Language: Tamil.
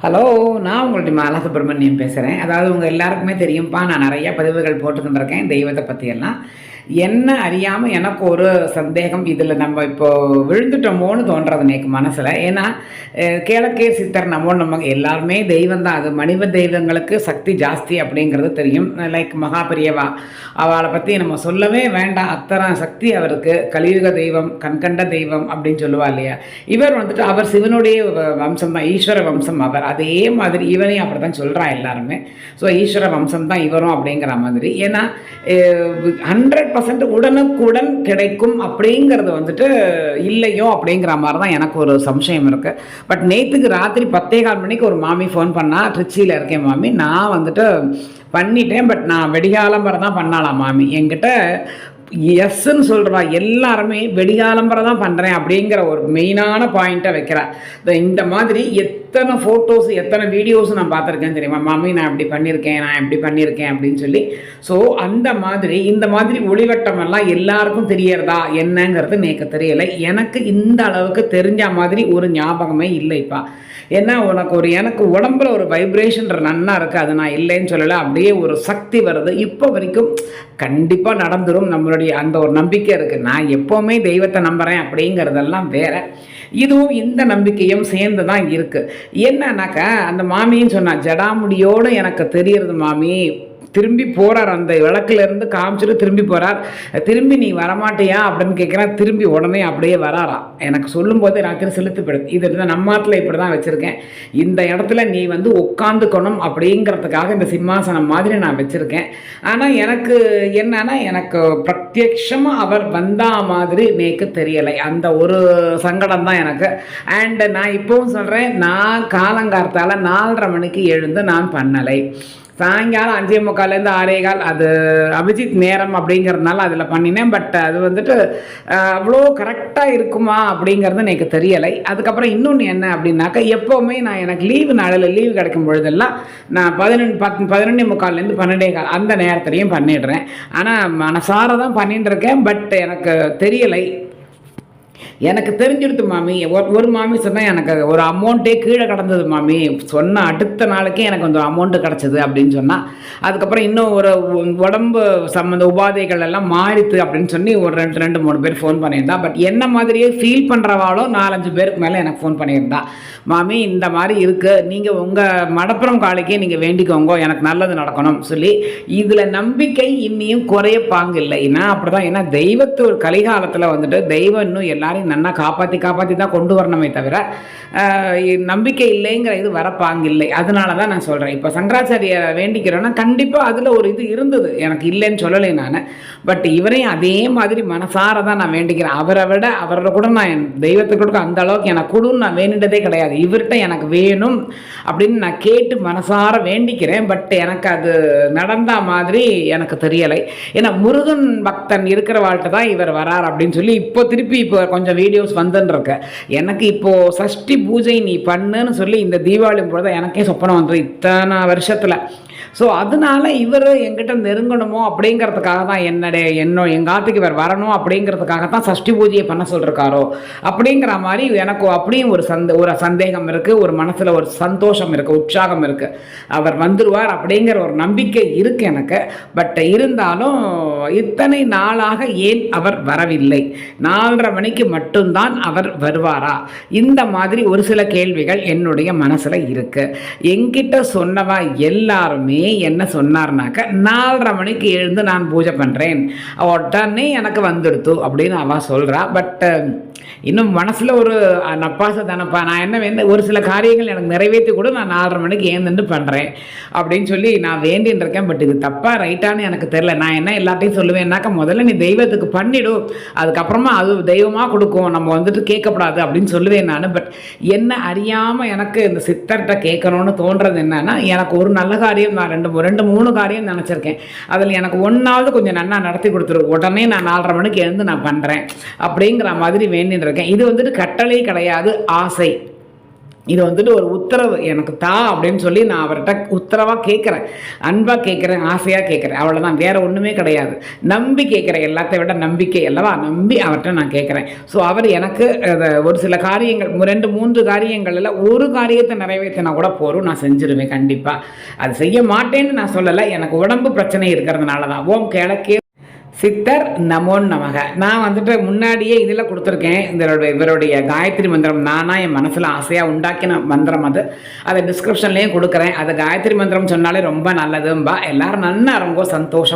ஹலோ நான் உங்கள்ட்ட மாலா சுப்பிரமணியம் பேசுகிறேன் அதாவது உங்கள் எல்லாருக்குமே தெரியும்ப்பா நான் நிறைய பதிவுகள் போட்டுக்கிட்டு இருக்கேன் தெய்வத்தை பற்றியெல்லாம் என்ன அறியாமல் எனக்கு ஒரு சந்தேகம் இதில் நம்ம இப்போ விழுந்துட்டோமோன்னு தோன்றது எனக்கு மனசில். ஏன்னா கேளக்கே சித்தர் நம்ம நம்ம எல்லாருமே தெய்வம் தான். அது மனித தெய்வங்களுக்கு சக்தி ஜாஸ்தி அப்படிங்கிறது தெரியும். லைக் மகாபெரியவா அவளை பற்றி நம்ம சொல்லவே வேண்டாம். அத்தனை சக்தி அவருக்கு. கலியுக தெய்வம் கண்கண்ட தெய்வம் அப்படின்னு சொல்லுவா இல்லையா? இவர் வந்துட்டு அவர் சிவனுடைய வ- வம்சம் தான். ஈஸ்வர வம்சம் அவர். அதே மாதிரி இவனையும் அப்படி தான் சொல்கிறான் எல்லாருமே. ஸோ ஈஸ்வர வம்சம் தான் இவரும் அப்படிங்கிற மாதிரி. ஏன்னா ஹண்ட்ரட் பர்சன்ட் உடனுக்குடன் கிடைக்கும் அப்படிங்கிறது வந்துட்டு இல்லையோ அப்படிங்கிற மாதிரி தான் எனக்கு ஒரு சம்சயம் இருக்குது பட் நேற்றுக்கு ராத்திரி பத்தே கால் மணிக்கு ஒரு மாமி ஃபோன் பண்ணால் ட்ரிச்சியில் இருக்கேன் மாமி. நான் வந்துட்டு பண்ணிட்டேன் பட் நான் வெடிகாலம்பரம் தான் பண்ணலாம் மாமி. என்கிட்ட எஸ்ன்னு சொல்கிறா எல்லாருமே வெடிகாலம்பரை தான் பண்ணுறேன் அப்படிங்கிற ஒரு மெயினான பாயிண்ட்டை வைக்கிறா. இந்த- மாதிரி எத்தனை ஃபோட்டோஸ் எத்தனை வீடியோஸ் நான் பார்த்துருக்கேன் தெரியுமா? மாமி நான் இப்படி பண்ணியிருக்கேன் நான் இப்படி பண்ணியிருக்கேன் அப்படின்னு சொல்லி. ஸோ அந்த மாதிரி இந்த மாதிரி ஒளிவட்டமெல்லாம் எல்லாருக்கும் தெரியறதா என்னங்கிறது எனக்கு தெரியலை. எனக்கு இந்த அளவுக்கு தெரிஞ்ச மாதிரி ஒரு ஞாபகமே இல்லைப்பா ஏன்னா உனக்கு ஒரு எனக்கு உடம்புல ஒரு வைப்ரேஷன் நன்னா இருக்குது அது நான் இல்லைன்னு சொல்லலை. அப்படியே ஒரு சக்தி வருது. இப்போ வரைக்கும் கண்டிப்பாக நடந்துடும் நம்மளுடைய அந்த ஒரு நம்பிக்கை இருக்குது நான் எப்போவுமே தெய்வத்தை நம்புகிறேன் அப்படிங்கிறதெல்லாம் வேற. இதுவும் இந்த நம்பிக்கையும் சேர்ந்து தான் இருக்குது என்னன்னாக்கா அந்த மாமின்னு சொன்னால் ஜடாமுடியோடு எனக்கு தெரியறது மாமி. திரும்பி போகிறார் அந்த விளக்குலேருந்து காமிச்சிட்டு திரும்பி போகிறார் திரும்பி நீ வரமாட்டியா? அப்படின்னு கேட்குறேன் திரும்பி உடனே அப்படியே வராராம். எனக்கு சொல்லும்போது ராத்திரி செலுத்து இது இருந்தால் நம்ம ஆத்துல இப்படி தான் வச்சுருக்கேன். இந்த இடத்துல நீ வந்து உட்காந்துக்கணும் அப்படிங்கிறதுக்காக இந்த சிம்மாசனம் மாதிரி நான் வச்சுருக்கேன். ஆனால் எனக்கு என்னன்னா எனக்கு பிரத்யக்ஷமாக அவர் வந்தா மாதிரி நேக்கு தெரியலை. அந்த ஒரு சங்கடம் தான் எனக்கு. அண்டு நான் இப்போவும் சொல்கிறேன் நான் காலங்கார்த்தால் நாலரை மணிக்கு எழுந்து நான் பண்ணலை. சாயங்காலம் அஞ்சே முக்கால்லேருந்து ஆறே கால் அது அபிஜித் நேரம் அப்படிங்கிறதுனால அதில் பண்ணினேன். பட் அது வந்துட்டு அவ்வளோ கரெக்டாக இருக்குமா அப்படிங்கிறது எனக்கு தெரியலை. அதுக்கப்புறம் இன்னொன்று என்ன அப்படின்னாக்கா எப்போவுமே நான் எனக்கு லீவு நாளில் லீவு கிடைக்கும் பொழுதெல்லாம் நான் பதினொன்று பத் பதினொன்று முக்கால்லேருந்து பன்னெண்டே கால் அந்த நேரத்துலையும் பண்ணிடுறேன். ஆனால் மனசார தான் பண்ணிட்டு இருக்கேன் பட் எனக்கு தெரியலை. எனக்கு தெரிஞ்சிடுது மாமி. ஒரு ஒரு மாமி சொன்னால் எனக்கு ஒரு அமௌண்ட்டே கீழே கடந்தது மாமி. சொன்ன அடுத்த நாளைக்கே எனக்கு கொஞ்சம் அமௌண்ட்டு கிடச்சிது அப்படின்னு சொன்னால் அதுக்கப்புறம் இன்னும் ஒரு உடம்பு சம்மந்த உபாதைகள் எல்லாம் மாறித்து அப்படின்னு சொல்லி ஒரு ரெண்டு ரெண்டு மூணு பேர் ஃபோன் பண்ணியிருந்தா. பட் என்ன மாதிரியே ஃபீல் பண்ணுறவாளோ நாலஞ்சு பேருக்கு மேலே எனக்கு ஃபோன் பண்ணியிருந்தா. மாமி இந்த மாதிரி இருக்குது நீங்கள் உங்கள் மடப்புறம் காலைக்கே நீங்கள் வேண்டிக்கோங்க. எனக்கு நல்லது நடக்கணும் சொல்லி இதில் நம்பிக்கை இன்னியும் குறைய பாங்கில்லை. ஏன்னா அப்படி தான் ஏன்னா தெய்வத்து ஒரு கலிகாலத்தில் வந்துட்டு தெய்வம் இன்னும் எல்லாம் எல்லாரையும் நன்னா காப்பாற்றி காப்பாற்றி தான் கொண்டு வரணுமே தவிர நம்பிக்கை இல்லைங்கிற இது வரப்பாங்க இல்லை அதனால தான் நான் சொல்கிறேன் இப்போ சங்கராச்சாரிய வேண்டிக்கிறோன்னா கண்டிப்பாக அதில் ஒரு இது இருந்தது. எனக்கு இல்லைன்னு சொல்லலை நான். பட் இவரையும் அதே மாதிரி மனசார தான் நான் வேண்டிக்கிறேன். அவரை விட அவரை கூட நான் என் கொடுக்க அந்த அளவுக்கு எனக்கு கொடுன்னு நான் வேண்டிட்டதே கிடையாது. இவர்கிட்ட எனக்கு வேணும் அப்படின்னு நான் கேட்டு மனசார வேண்டிக்கிறேன். பட் எனக்கு அது நடந்த மாதிரி எனக்கு தெரியலை. ஏன்னா முருகன் பக்தன் இருக்கிற வாழ்க்கை தான் இவர் வரார் அப்படின்னு சொல்லி இப்போ திருப்பி இப்போ கொஞ்சம் வீடியோஸ் வந்துன்னு எனக்கு இப்போ சஷ்டி பூஜை நீ பண்ணுன்னு சொல்லி இந்த தீபாவளி பொழுது எனக்கே சொப்பனம் வந்தது இத்தனை வருஷத்தில். ஸோ அதனால இவர் எங்கிட்ட நெருங்கணுமோ அப்படிங்கிறதுக்காக தான் என்னுடைய என்னோ எங்கள் ஆத்துக்கு இவர் வரணும் அப்படிங்கிறதுக்காக தான் சஷ்டி பூஜையை பண்ண சொல்லிருக்காரோ? அப்படிங்கிற மாதிரி எனக்கு அப்படியும் ஒரு சந்த ஒரு சந்தேகம் இருக்குது ஒரு மனசில் ஒரு சந்தோஷம் இருக்குது உற்சாகம் இருக்குது அவர் வந்துடுவார் அப்படிங்கிற ஒரு நம்பிக்கை இருக்குது எனக்கு. பட் இருந்தாலும் இத்தனை நாளாக ஏன் அவர் வரவில்லை? நாலரை மணிக்கு மட்டும்தான் அவர் வருவாரா? இந்த மாதிரி ஒரு சில கேள்விகள் என்னுடைய மனசில் இருக்குது என்கிட்ட சொன்னவா எல்லாருமே என்ன சொன்னார்னாக்க நாலரை மணிக்கு எழுந்து நான் பூஜை பண்ணுறேன் உடனே எனக்கு வந்துடுத்து அப்படின்னு அவள் சொல்கிறா பட் இன்னும் மனசில் ஒரு நப்பாச நப்பாசை தானப்பா. நான் என்ன வேண்ட ஒரு சில காரியங்கள் எனக்கு நிறைவேற்றி கூட நான் நாலரை மணிக்கு ஏந்துட்டு பண்ணுறேன் அப்படின்னு சொல்லி நான் வேண்டின்னு இருக்கேன் பட் இது தப்பாக ரைட்டான்னு எனக்கு தெரில நான் என்ன எல்லாத்தையும் சொல்லுவேன்னாக்கா முதல்ல நீ தெய்வத்துக்கு பண்ணிவிடும் அதுக்கப்புறமா அது தெய்வமாக கொடுக்கும். நம்ம வந்துட்டு கேட்கக்கூடாது அப்படின்னு சொல்லுவேன் நான். பட் என்ன அறியாமல் எனக்கு இந்த சித்தர்கிட்ட கேட்கணும்னு தோன்றது என்னன்னா எனக்கு ஒரு நல்ல காரியம் நான் ரெண்டு ரெண்டு மூணு காரியம் நினச்சிருக்கேன். அதில் எனக்கு ஒன்றாவது கொஞ்சம் நன்னா நடத்தி கொடுத்துரு. உடனே நான் நாலரை மணிக்கு எழுந்து நான் பண்ணுறேன் அப்படிங்கிற மாதிரி வேண்டின்னு இருக்கேன் இது வந்துட்டு கட்டளை கிடையாது ஆசை. இது வந்துட்டு ஒரு உத்தரவு. எனக்கு தா அப்படின்னு சொல்லி நான் அவர்கிட்ட உத்தரவாக கேட்குறேன். அன்பாக கேட்குறேன் ஆசையாக கேட்குறேன். அவ்வளோதான் வேறு ஒன்றுமே கிடையாது. நம்பி கேட்குறேன் எல்லாத்தை விட நம்பிக்கை அல்லவா? நம்பி அவர்கிட்ட நான் கேட்குறேன். ஸோ அவர் எனக்கு ஒரு சில காரியங்கள் ரெண்டு மூன்று காரியங்களில் ஒரு காரியத்தை நிறைவேற்றினா கூட போரும் நான் செஞ்சிருவேன் கண்டிப்பாக அது செய்ய மாட்டேன்னு நான் சொல்லலை. எனக்கு உடம்பு பிரச்சனை இருக்கிறதுனால தான் ஓம் கிழக்கே சித்தர் நமோ நமக. நான் வந்துட்டு முன்னாடியே இதில் கொடுத்துருக்கேன். இதனுடைய இவருடைய காயத்ரி மந்திரம் நானாக என் மனசில் ஆசையாக உண்டாக்கின மந்திரம் அது. அதை டிஸ்கிரிப்ஷன்லேயும் கொடுக்குறேன். அது காயத்ரி மந்திரம் சொன்னாலே ரொம்ப நல்லதும்பா. எல்லோரும் நல்லா ரொம்ப சந்தோஷம்.